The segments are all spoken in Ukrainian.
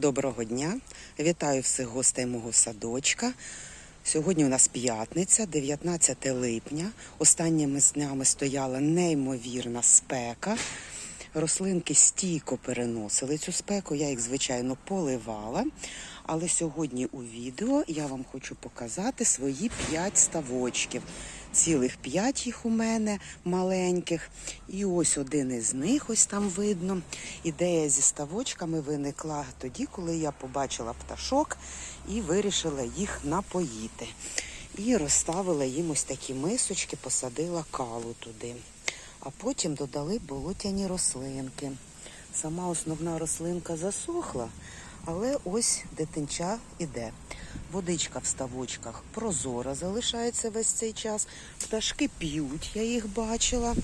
Доброго дня! Вітаю всіх гостей мого садочка. Сьогодні у нас п'ятниця, 19 липня. Останніми днями стояла неймовірна спека. Рослинки стійко переносили цю спеку. Я їх, звичайно, поливала. Але сьогодні у відео я вам хочу показати свої 5 ставочків. Цілих 5 їх у мене маленьких. І ось один із них, ось там видно. Ідея зі ставочками виникла тоді, коли я побачила пташок і вирішила їх напоїти. І розставила їм ось такі мисочки, посадила калу туди. А потім додали болотяні рослинки. Сама основна рослинка засохла, але ось дитинча іде. Водичка в ставочках прозора залишається весь цей час. Пташки п'ють, я їх бачила.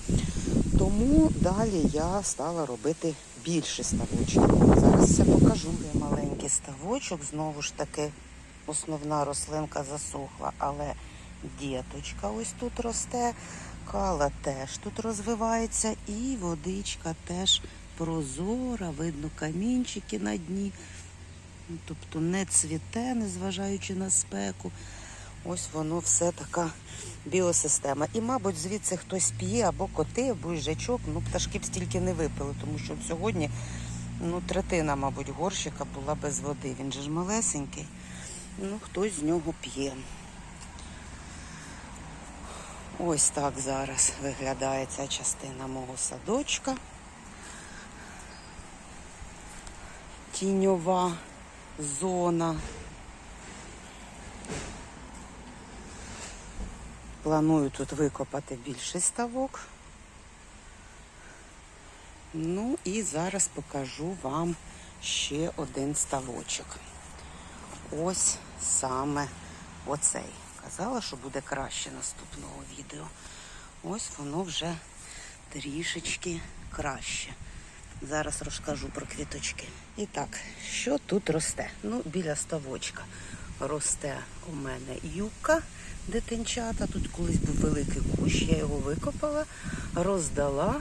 Тому далі я стала робити більше ставочків. Зараз все покажу. Це маленький ставочок, знову ж таки, основна рослинка засохла, але діточка ось тут росте, кала теж тут розвивається, і водичка теж прозора, видно камінчики на дні. Ну, Тобто не цвіте, незважаючи на спеку. Ось воно все така біосистема. І, мабуть, звідси хтось п'є або коти, або їжачок. Ну, пташки б стільки не випили, тому що сьогодні ну, третина, мабуть, горщика була без води. Він же ж малесенький. Ну, хтось з нього п'є. Ось так зараз виглядає ця частина мого садочка. Тіньова зона. Планую тут викопати більший ставок. Ну і зараз покажу вам ще один ставочок. Ось саме оцей. Казала, що буде краще наступного відео. Ось воно вже трішечки краще. Зараз розкажу про квіточки. І так, що тут росте? Ну, біля ставочка росте у мене юка дитинчата. Тут колись був великий кущ, я його викопала, роздала.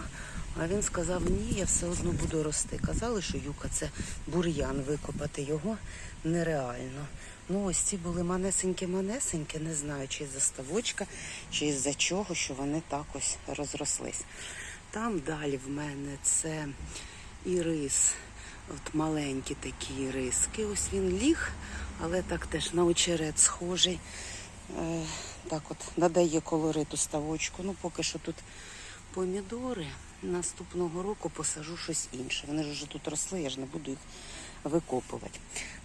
А він сказав, ні, я все одно буду рости. Казали, що юка це бур'ян, викопати його нереально. Ну, ось ці були манесенькі-манесенькі, не знаю, чи із-за ставочка, чи із-за чого, що вони так ось розрослись. Там далі в мене це ірис, от маленькі такі іриски. Ось він ліг, але так теж на очерет схожий. Е, так от надає колориту ставочку. Ну, поки що тут помідори. Наступного року посажу щось інше. Вони ж вже тут росли, я ж не буду їх викопувати.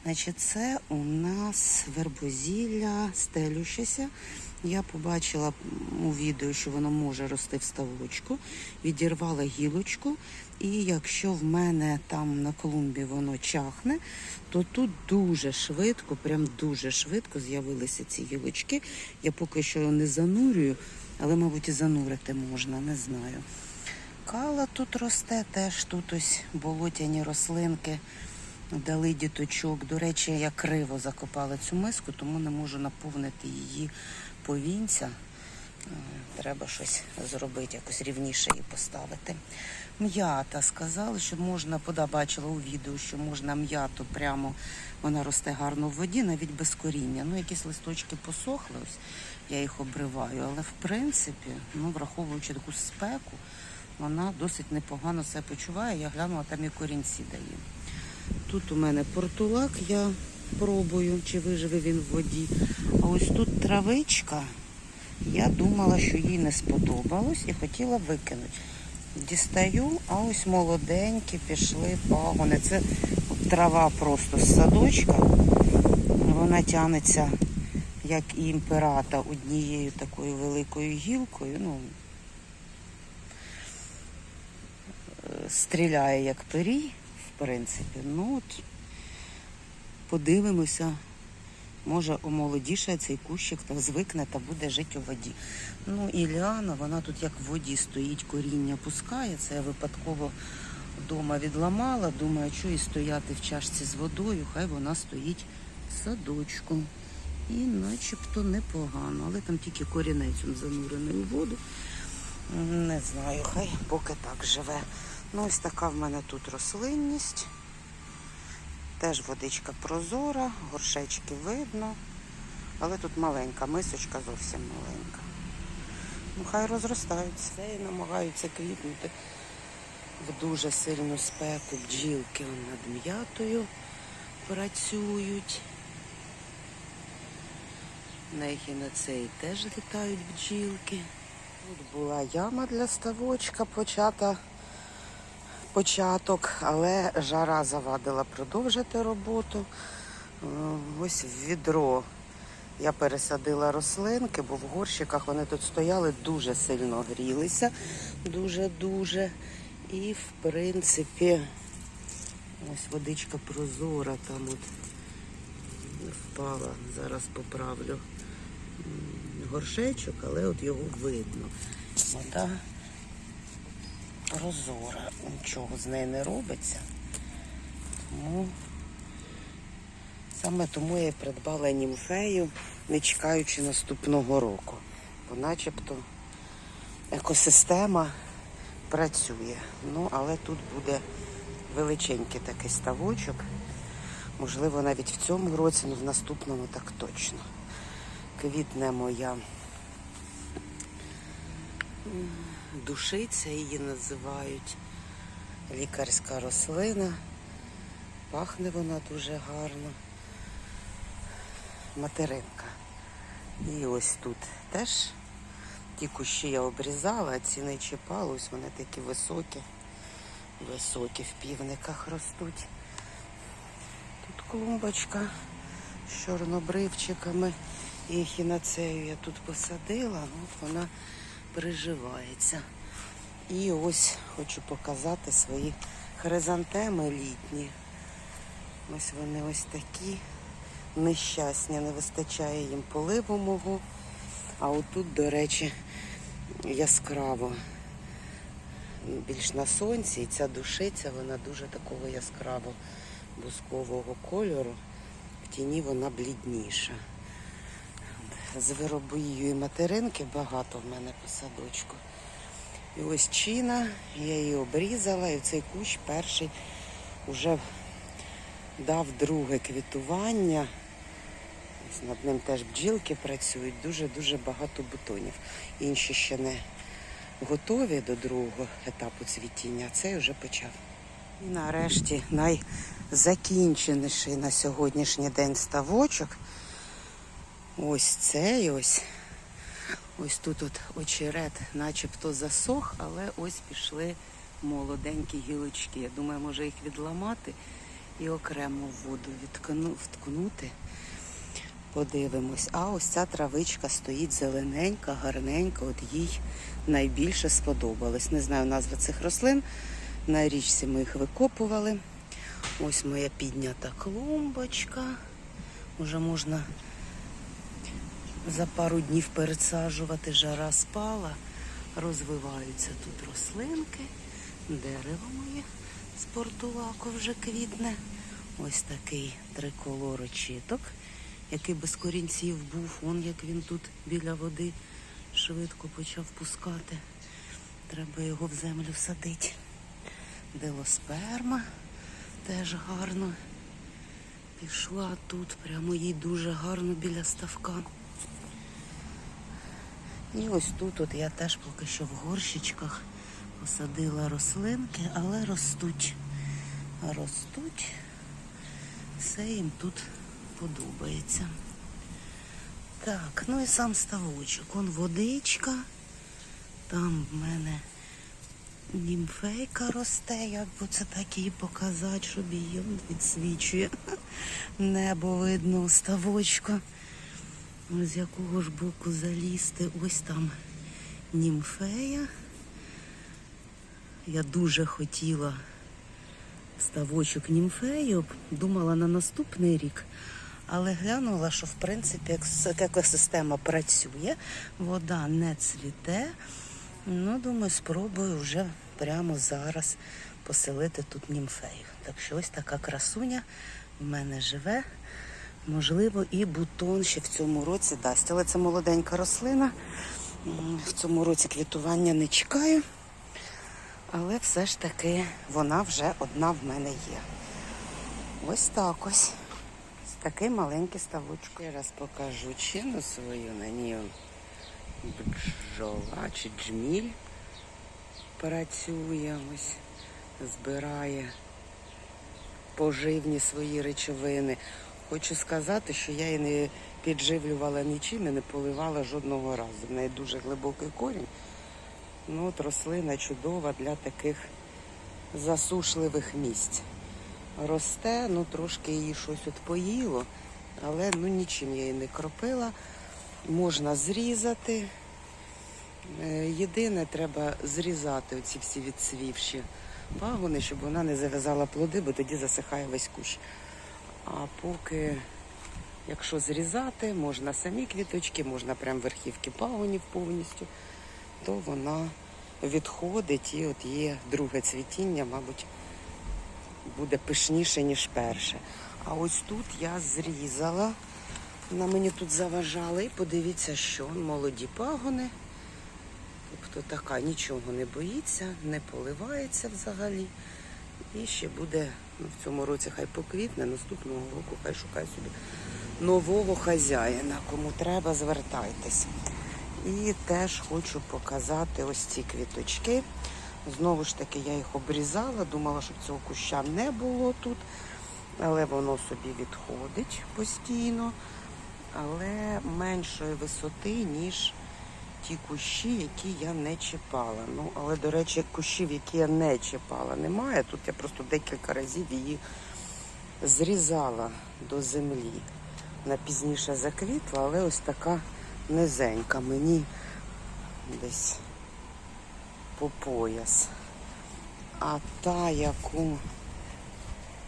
Значить, це у нас вербозілля стелющася. Я побачила у відео, що воно може рости в ставочку, відірвала гілочку, і якщо в мене там на клумбі воно чахне, то тут дуже швидко, прям дуже швидко з'явилися ці гілочки. Я поки що не занурюю, але, мабуть, і занурити можна, не знаю. Кала тут росте, теж тут ось болотяні рослинки дали діточок. До речі, я криво закопала цю миску, тому не можу наповнити її повінця. Е, Треба щось зробити, якось рівніше її поставити. М'ята сказали, що можна, пода у відео, що можна м'яту прямо, вона росте гарно в воді, навіть без коріння. Ну, якісь листочки посохли, ось я їх обриваю. Але в принципі, ну, враховуючи таку спеку, вона досить непогано себе почуває. Я глянула, там і корінці дає. Тут у мене портулак, я пробую, чи виживе він в воді. А ось тут травичка. Я думала, що їй не сподобалось і хотіла викинути. Дістаю, а ось молоденькі пішли пагони. Це трава просто з садочка. Вона тягнеться, як і імперата, однією такою великою гілкою. Ну, е, стріляє як пирій, в принципі. Ну от подивимося. Може, омолодіше цей кущик та звикне та буде жити у воді. Ну і ліана, вона тут як в воді стоїть, коріння пускає. Це я випадково вдома відламала. Думаю, що і стояти в чашці з водою, хай вона стоїть в садочку. І начебто непогано, але там тільки корінець занурений у воду. Не знаю, хай поки так живе. Ну, ось така в мене тут рослинність. Теж водичка прозора, горшечки видно. Але тут маленька, мисочка зовсім маленька. Ну, хай розростаються. Це і намагаються квітнути в дуже сильну спеку. Бджілки над м'ятою працюють. На ехінацеї теж літають бджілки. Тут була яма для ставочка, почата, початок, але жара завадила продовжити роботу. Е, Ось в відро я пересадила рослинки, бо в горщиках вони тут стояли, дуже сильно грілися, дуже-дуже. І в принципі, ось водичка прозора там от впала. Зараз поправлю горшечок, але от його видно. Вода прозора, нічого з неї не робиться. Тому саме тому я і придбала німфею, не чекаючи наступного року. Бо начебто екосистема працює. Ну, але тут буде величенький такий ставочок. Можливо, навіть в цьому році, ну в наступному так точно. Квітне моя душиця, її називають лікарська рослина. Пахне вона дуже гарно. Материнка. І ось тут теж ті кущі я обрізала, а ці не чіпала. Ось вони такі високі, високі в півниках ростуть. Тут клумбочка з чорнобривчиками і хінацею я тут посадила, ну, от вона приживається. І ось хочу показати свої хризантеми літні. Ось вони ось такі нещасні, не вистачає їм поливу мого. А отут, до речі, яскраво. Більш на сонці, і ця душиця, вона дуже такого яскраво бускового кольору. В тіні вона блідніша. З материнки багато в мене по садочку. І ось чина, я її обрізала, і цей кущ перший вже дав друге квітування. Ось над ним теж бджілки працюють, дуже-дуже багато бутонів. Інші ще не готові до другого етапу цвітіння, а цей вже почав. І нарешті найзакінченіший на сьогоднішній день ставочок. Ось цей ось. Ось тут от очерет начебто засох, але ось пішли молоденькі гілочки. Я думаю, може їх відламати і окремо в воду вткнути. Подивимось. А ось ця травичка стоїть зелененька, гарненька. От їй найбільше сподобалось. Не знаю назви цих рослин. На річці ми їх викопували. Ось моя піднята клумбочка. Уже можна за пару днів пересаджувати. Жара спала. Розвиваються тут рослинки. Дерево моє з портулаку вже квітне. Ось такий триколор очіток, який без корінців був. Он як він тут біля води швидко почав пускати. Треба його в землю всадити. Делосперма теж гарно пішла тут, прямо їй дуже гарно біля ставка. І ось тут от я теж поки що в горщичках посадила рослинки, але ростуть. Ростуть. Все їм тут подобається. Так, ну і сам ставочок. Он водичка. Там в мене німфейка росте, як би це так її показати, щоб її відсвічує. Небо видно у ставочку. З якого ж боку залізти? Ось там німфея. Я дуже хотіла ставочок німфею, думала на наступний рік, але глянула, що в принципі екосистема працює, вода не цвіте. Ну, думаю, спробую вже прямо зараз поселити тут німфею. Так що ось така красуня в мене живе. Можливо, і бутон ще в цьому році дасть. Але це молоденька рослина. В цьому році квітування не чекаю. Але все ж таки вона вже одна в мене є. Ось так ось. Такий маленький ставочок. Я раз покажу чину свою на ній. Бджола чи джміль працює, ось збирає поживні свої речовини. Хочу сказати, що я її не підживлювала нічим і не поливала жодного разу. В неї дуже глибокий корінь. Ну, от рослина чудова для таких засушливих місць. Росте, ну трошки її щось от поїло, але ну нічим я її не кропила. Можна зрізати. Е, Єдине, треба зрізати оці всі відсвівші пагони, щоб вона не зав'язала плоди, бо тоді засихає весь кущ. А поки, якщо зрізати, можна самі квіточки, можна прям верхівки пагонів повністю, то вона відходить і от є друге цвітіння, мабуть, буде пишніше, ніж перше. А ось тут я зрізала. Вона мені тут заважала. І подивіться, що молоді пагони. Тобто така нічого не боїться, не поливається взагалі. І ще буде ну, в цьому році хай поквітне, наступного року хай шукає собі нового хазяїна. Кому треба, звертайтесь. І теж хочу показати ось ці квіточки. Знову ж таки, я їх обрізала, думала, щоб цього куща не було тут, але воно собі відходить постійно, але меншої висоти, ніж ті кущі, які я не чіпала. Ну, але, до речі, кущів, які я не чіпала, немає. Тут я просто декілька разів її зрізала до землі. Вона пізніше заквітла, але ось така низенька. Мені десь по пояс. А та, яку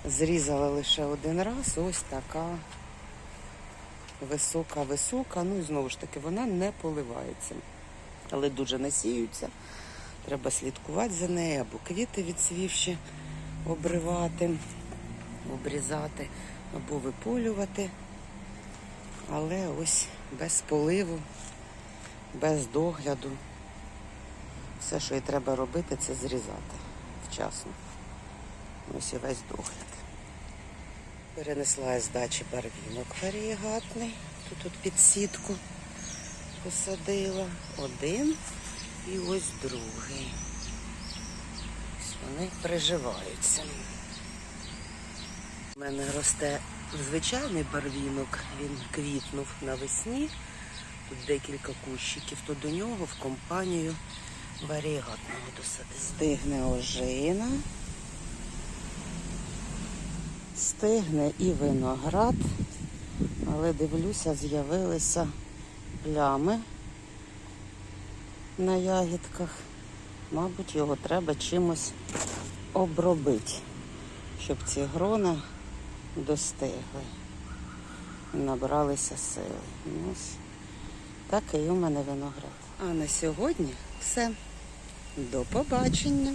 зрізала лише один раз, ось така висока-висока. Ну і знову ж таки, вона не поливається. Але дуже насіються. Треба слідкувати за нею, або квіти відсвівші обривати, обрізати, або виполювати. Але ось без поливу, без догляду. Все, що їй треба робити, це зрізати вчасно. Ось і весь догляд. Перенесла я з дачі барвінок варієгатний. Тут от під сітку посадила. Один і ось другий. Ось вони приживаються. У мене росте звичайний барвінок, він квітнув навесні. Тут декілька кущиків, то до нього в компанію варієгатного досадити. Стигне ожина. Стигне і виноград, але дивлюся, з'явилися плями на ягідках. Мабуть, його треба чимось обробити, щоб ці грона достигли і набралися сили. Ну, такий у мене виноград. А на сьогодні все. До побачення.